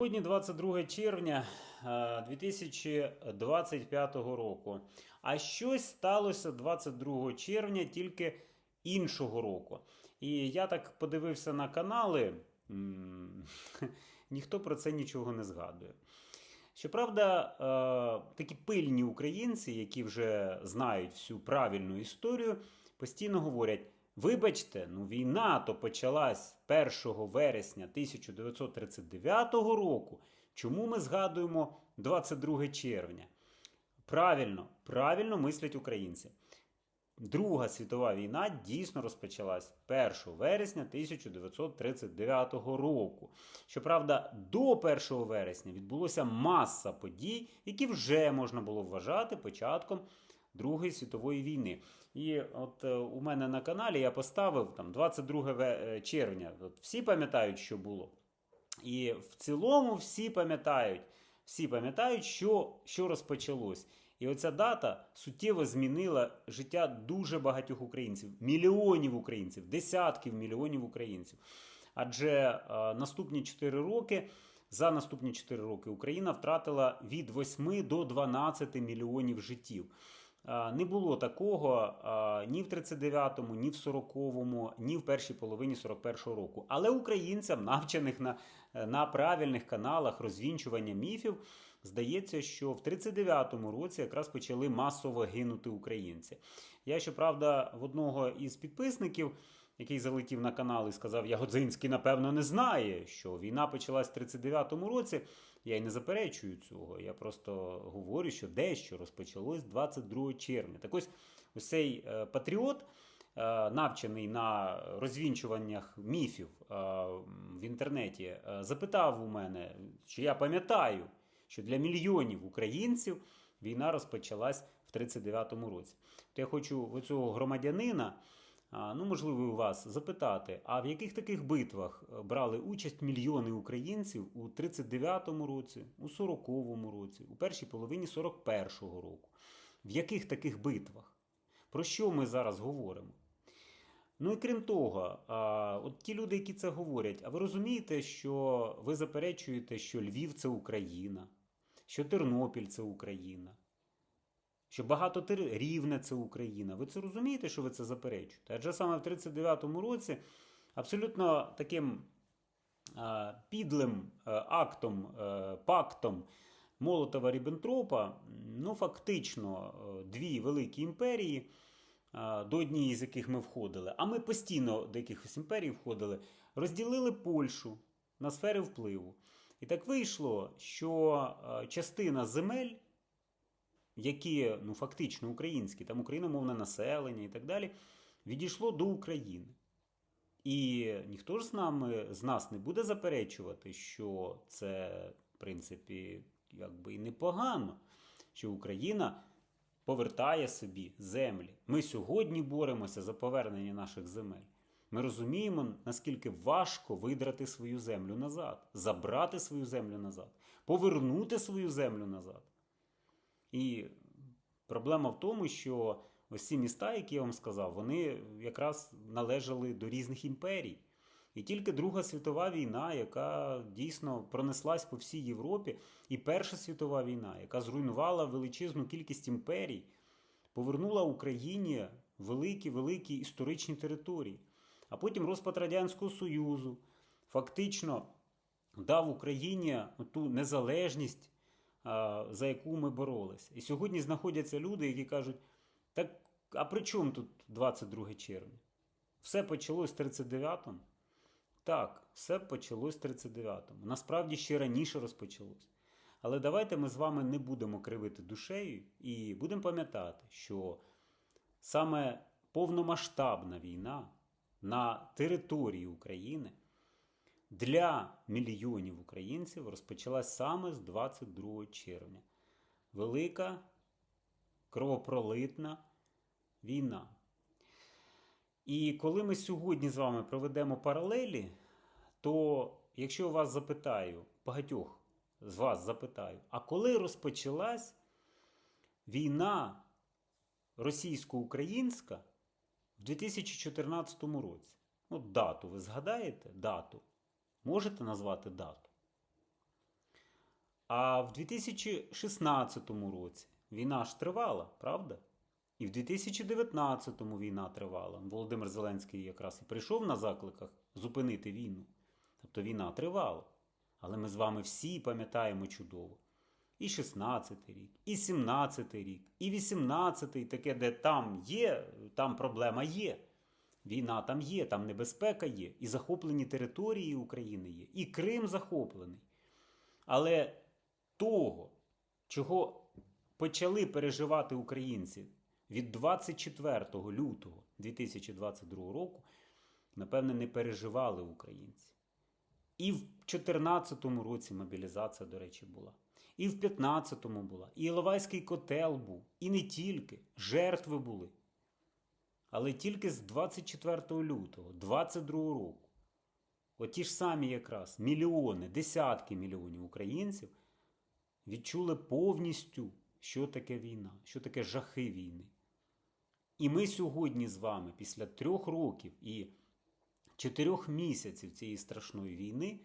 Сьогодні 22 червня е, 2025 року. А щось сталося 22 червня тільки іншого року. І я так подивився на канали, ніхто про це нічого не згадує. Щоправда, е, такі пильні українці, які вже знають всю правильну історію, постійно говорять: вибачте, ну війна то почалась 1 вересня 1939 року. Чому ми згадуємо 22 червня? Правильно, правильно мислять українці. Друга світова війна дійсно розпочалась 1 вересня 1939 року. Щоправда, до 1 вересня відбулося маса подій, які вже можна було вважати початком Другої світової війни. І от е, у мене на каналі я поставив там 22 ве- е, червня. От всі пам'ятають, що було. І в цілому всі пам'ятають, всі пам'ятають, що, що розпочалось. І оця дата суттєво змінила життя дуже багатьох українців, мільйонів українців, десятків мільйонів українців. Адже е, наступні 4 роки, за наступні 4 роки Україна втратила від 8 до 12 мільйонів життів. Е, Не було такого е, ні в 39-му, ні в 40-му, ні в першій половині 41-го року. Але українцям, навчених на, е, на правильних каналах розвінчування міфів, здається, що в 39-му році якраз почали масово гинути українці. Я, щоправда, в одного із підписників, який залетів на канал і сказав, Ягодзинський, напевно, не знає, що війна почалась в 39-му році. Я й не заперечую цього. Я просто говорю, що дещо розпочалось 22 червня. Так ось ось цей е, патріот, е, навчений на розвінчуваннях міфів е, в інтернеті, запитав у мене, чи я пам'ятаю, що для мільйонів українців війна розпочалась в 39-му році. То я хочу цього громадянина. Ну, можливо, у вас запитати, а в яких таких битвах е, брали участь мільйони українців у 39-му році, у 40-му році, у першій половині 41-го року? В яких таких битвах? Про що ми зараз говоримо? Ну і крім того, от ті люди, які це говорять, а ви розумієте, що ви заперечуєте, що Львів це Україна, що Тернопіль це Україна, що багато тер... рівне це Україна. Ви це розумієте, що ви це заперечуєте? Адже саме в 39-му році абсолютно таким а, підлим а, актом, а, пактом Молотова Ріббентропа, ну фактично е, дві великі імперії, а, до однієї з яких ми входили, а ми постійно до якихось імперій входили, розділили Польщу на сфери впливу. І так вийшло, що е, частина земель які ну, фактично українські, там україномовне населення і так далі, відійшло до України. І ніхто ж з нами з нас не буде заперечувати, що це, в принципі, якби і непогано, що Україна повертає собі землі. Ми сьогодні боремося за повернення наших земель. Ми розуміємо, наскільки важко видрати свою землю назад, забрати свою землю назад, повернути свою землю назад. І проблема в тому, що ось ці міста, які я вам сказав, вони якраз належали до різних імперій. І тільки Друга світова війна, яка дійсно пронеслась по всій Європі, і Перша світова війна, яка зруйнувала величезну кількість імперій, повернула Україні великі-великі історичні території. А потім розпад Радянського Союзу фактично дав Україні ту незалежність, за яку ми боролися. І сьогодні знаходяться люди, які кажуть: так, а при чому тут 22 червня? Все почалось в 39-му? Так, все почалось в 39-му. Насправді ще раніше розпочалось. Але давайте ми з вами не будемо кривити душею і будемо пам'ятати, що саме повномасштабна війна на території України для мільйонів українців розпочалась саме з 22 червня. Велика кровопролитна війна. І коли ми сьогодні з вами проведемо паралелі, то якщо вас запитаю, багатьох з вас запитаю, а коли розпочалась війна російсько-українська в 2014 році? От дату ви згадаєте? Дату. Можете назвати дату? А в 2016 році війна ж тривала, правда? І в 2019-му війна тривала. Володимир Зеленський якраз і прийшов на закликах зупинити війну. Тобто війна тривала. Але ми з вами всі пам'ятаємо чудово. І 16-й рік, і 17-й рік, і 18-й, таке, де там є, там проблема є. Війна там є, там небезпека є, і захоплені території України є, і Крим захоплений. Але того, чого почали переживати українці від 24 лютого 2022 року, напевне, не переживали українці. І в 2014 році мобілізація, до речі, була. І в 15-му була. І Іловайський котел був. І не тільки. Жертви були. Але тільки з 24 лютого 22 року. Оті ж самі якраз мільйони, десятки мільйонів українців відчули повністю, що таке війна, що таке жахи війни. І ми сьогодні з вами, після трьох років і чотирьох місяців цієї страшної війни,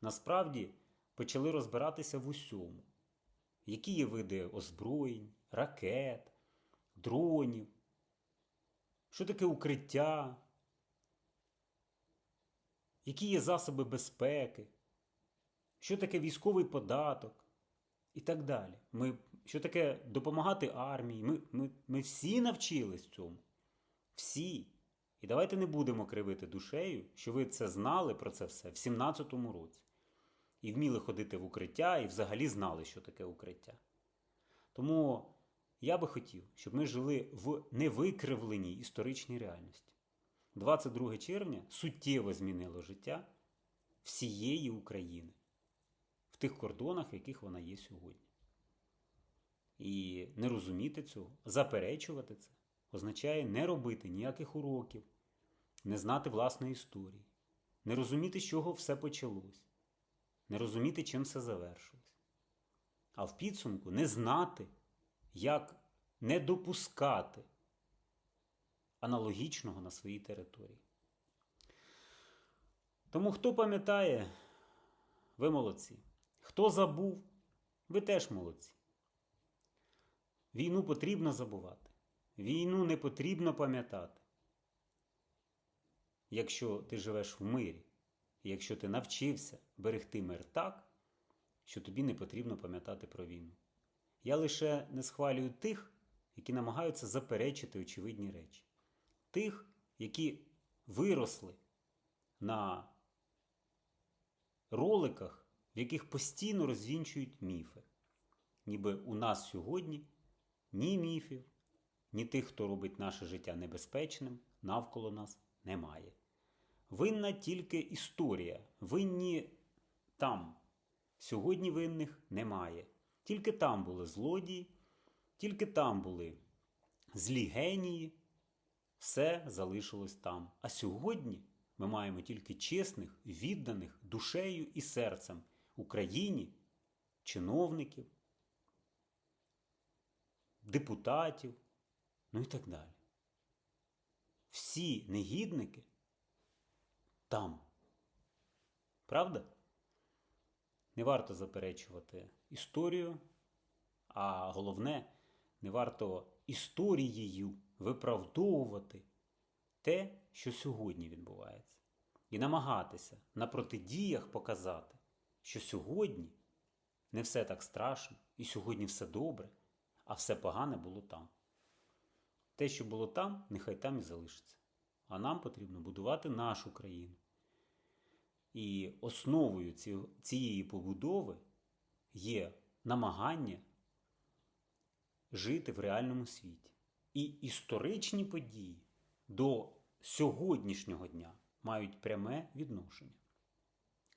насправді почали розбиратися в усьому. Які є види озброєнь, ракет, дронів, що таке укриття, які є засоби безпеки, що таке військовий податок і так далі. Ми, що таке допомагати армії. Ми, ми, ми всі навчились цьому. Всі. І давайте не будемо кривити душею, що ви це знали про це все в 17-му році. І вміли ходити в укриття, і взагалі знали, що таке укриття. Тому я би хотів, щоб ми жили в невикривленій історичній реальності. 22 червня суттєво змінило життя всієї України в тих кордонах, в яких вона є сьогодні. І не розуміти цього, заперечувати це, означає не робити ніяких уроків, не знати власної історії, не розуміти, з чого все почалось, не розуміти, чим все завершилось. А в підсумку не знати, як не допускати аналогічного на своїй території. Тому хто пам'ятає, ви молодці. Хто забув, ви теж молодці. Війну потрібно забувати. Війну не потрібно пам'ятати. Якщо ти живеш в мирі, якщо ти навчився берегти мир так, що тобі не потрібно пам'ятати про війну. Я лише не схвалюю тих, які намагаються заперечити очевидні речі. Тих, які виросли на роликах, в яких постійно розвінчують міфи. Ніби у нас сьогодні ні міфів, ні тих, хто робить наше життя небезпечним, навколо нас немає. Винна тільки історія. Винні там. Сьогодні винних немає. Тільки там були злодії, тільки там були злі генії, все залишилось там. А сьогодні ми маємо тільки чесних, відданих душею і серцем Україні, чиновників, депутатів, ну і так далі. Всі негідники там. Правда? Не варто заперечувати історію, а головне, не варто історією виправдовувати те, що сьогодні відбувається, і намагатися на протидіях показати, що сьогодні не все так страшно, і сьогодні все добре, а все погане було там. Те, що було там, нехай там і залишиться. А нам потрібно будувати нашу країну. І основою цієї побудови є намагання жити в реальному світі. І історичні події до сьогоднішнього дня мають пряме відношення.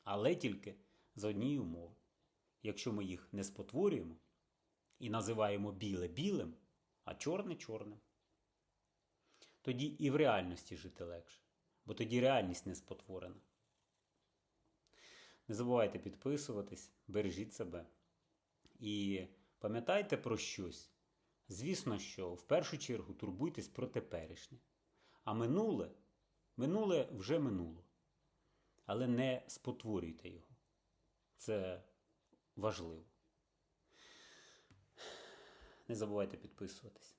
Але тільки за однієї умови. Якщо ми їх не спотворюємо і називаємо біле білим, а чорне чорним, тоді і в реальності жити легше, бо тоді реальність не спотворена. Не забувайте підписуватись, бережіть себе. І пам'ятайте про щось. Звісно, що в першу чергу турбуйтесь про теперішнє. А минуле, минуле вже минуло. Але не спотворюйте його. Це важливо. Не забувайте підписуватись.